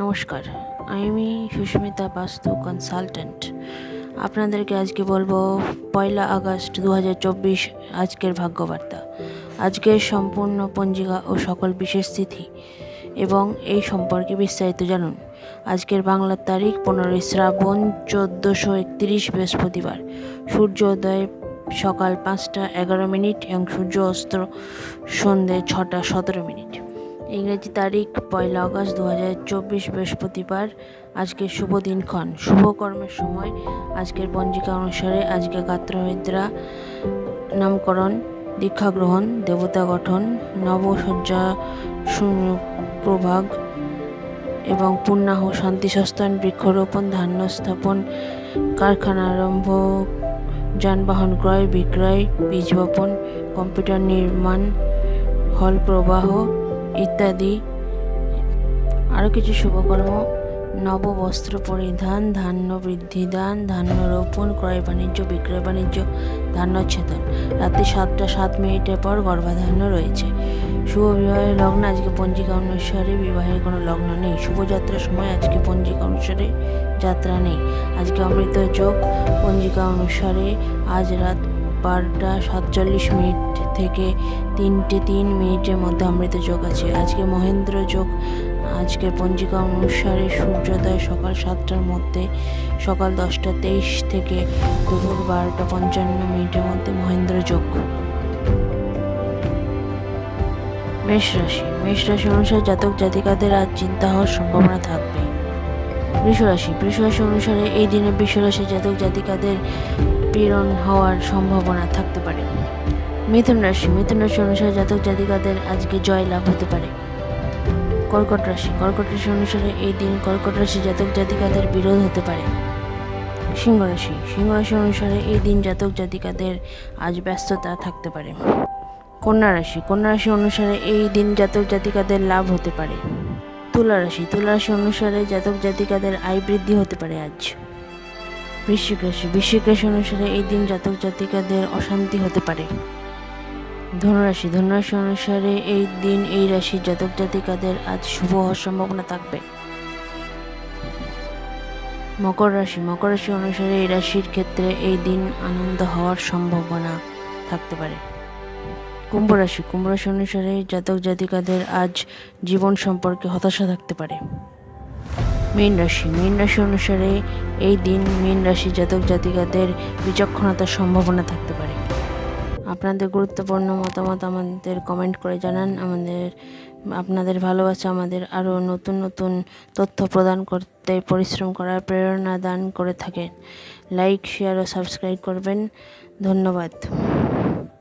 নমস্কার, আমি সুস্মিতা বাস্তু কনসালটেন্ট আপনাদেরকে আজকে বলব পয়লা আগস্ট দু হাজার চব্বিশ আজকের ভাগ্যবার্তা। আজকের সম্পূর্ণ পঞ্জিকা ও সকল বিশেষ তিথি এবং এই সম্পর্কে বিস্তারিত জানুন। আজকের বাংলার তারিখ পনেরোই শ্রাবণ চোদ্দোশো একত্রিশ বৃহস্পতিবার। সূর্যোদয় সকাল পাঁচটা এগারো মিনিট এবং সূর্য অস্ত সন্ধে ছটা সতেরো মিনিট। ইংরেজি তারিখ পয়লা আগস্ট দু হাজার চব্বিশ বৃহস্পতিবার। আজকের শুভ দিনক্ষণ। শুভ কর্মের সময়। আজকের পঞ্জিকা অনুসারে আজকে গাত্রহৃদ্রা নামকরণ, দীক্ষা গ্রহণ, দেবতা গঠন, নবসজ্জা প্রভাগ এবং পূর্ণাহ শান্তি সস্তান বৃক্ষরোপণ, ধান্য স্থাপন, কারখানা আরম্ভ, যানবাহন ক্রয়, বিক্রয়, বীজ বপন, কম্পিউটার নির্মাণ, হল প্রবাহ ইত্যাদি। আরও কিছু শুভকর্ম। নববস্ত্র পরিধান, ধান্য বৃদ্ধি দান ধান্য রোপণ, ক্রয় বাণিজ্য, বিক্রয় বাণিজ্য, ধান্য ছেদন। রাত্রি সাতটা সাত মিনিটের পর গর্ভাধান্য রয়েছে। শুভ বিবাহের লগ্ন আজকে পঞ্জিকা অনুসারে বিবাহের কোনো লগ্ন নেই। শুভযাত্রার সময় আজকে পঞ্জিকা অনুসারে যাত্রা নেই। আজকে অমৃত যোগ পঞ্জিকা অনুসারে আজ রাত বারোটা সাতচল্লিশ মিনিট থেকে তিনটে তিন মিনিটের মধ্যে অমৃত যোগ আছে। আজকে মহেন্দ্র যোগ, আজকে পঞ্জিকা অনুসারে সূর্যোদয় সকাল সাতটার মধ্যে, সকাল দশটা তেইশ থেকে দুপুর বারোটা পঞ্চান্ন মিনিটের মধ্যে মহেন্দ্র যোগ। মেষ রাশি মেষ রাশি অনুসারে জাতক জাতিকাদের আজ চিন্তা হওয়ার সম্ভাবনা থাকবে বৃষ রাশি বৃষ অনুসারে এই দিনে বৃষ রাশি জাতক জাতিকাদের পীড়ন হওয়ার সম্ভাবনা থাকতে পারে। মিথুন রাশি। মিথুন রাশি অনুসারে জাতক জাতিকাদের আজকে জয় লাভ হতে পারে। কর্কট রাশি। কর্কট রাশি অনুসারে এই দিন কর্কট রাশি জাতক জাতিকাদের বিরোধ হতে পারে। সিংহ রাশি। সিংহ রাশি অনুসারে এই দিন জাতক জাতিকাদের আজ ব্যস্ততা থাকতে পারে। কন্যা রাশি। কন্যা রাশি অনুসারে এই দিন জাতক জাতিকাদের লাভ হতে পারে। তুলা রাশি। তুলা রাশি অনুসারে জাতক জাতিকাদের আয় বৃদ্ধি হতে পারে আজ। বৃশ্চিক রাশি। বৃশ্চিক রাশি অনুসারে এই দিন জাতক জাতিকাদের অশান্তি হতে পারে। ধনুরাশি। ধনুরাশি অনুসারে এই দিন এই রাশির জাতক জাতিকাদের আজ শুভ হওয়ার সম্ভাবনা থাকবে। মকর রাশি। মকর রাশি অনুসারে এই রাশির ক্ষেত্রে এই দিন আনন্দ হওয়ার সম্ভাবনা থাকতে পারে। কুম্ভ রাশি। কুম্ভ রাশি অনুসারে জাতক জাতিকাদের আজ জীবন সম্পর্কে হতাশা থাকতে পারে। মীন রাশি। মীন রাশি অনুসারে এই দিন মীন রাশি জাতক জাতিকাদের বিচক্ষণতার সম্ভাবনা থাকতে পারে। আপনাদের গুরুত্বপূর্ণ মতামত আমাদের কমেন্ট করে জানান। আমাদের, আপনাদের ভালোবাসা আমাদের আরও নতুন নতুন তথ্য প্রদান করতে, পরিশ্রম করার প্রেরণা দান করে থাকেন। লাইক শেয়ার ও সাবস্ক্রাইব করবেন। ধন্যবাদ।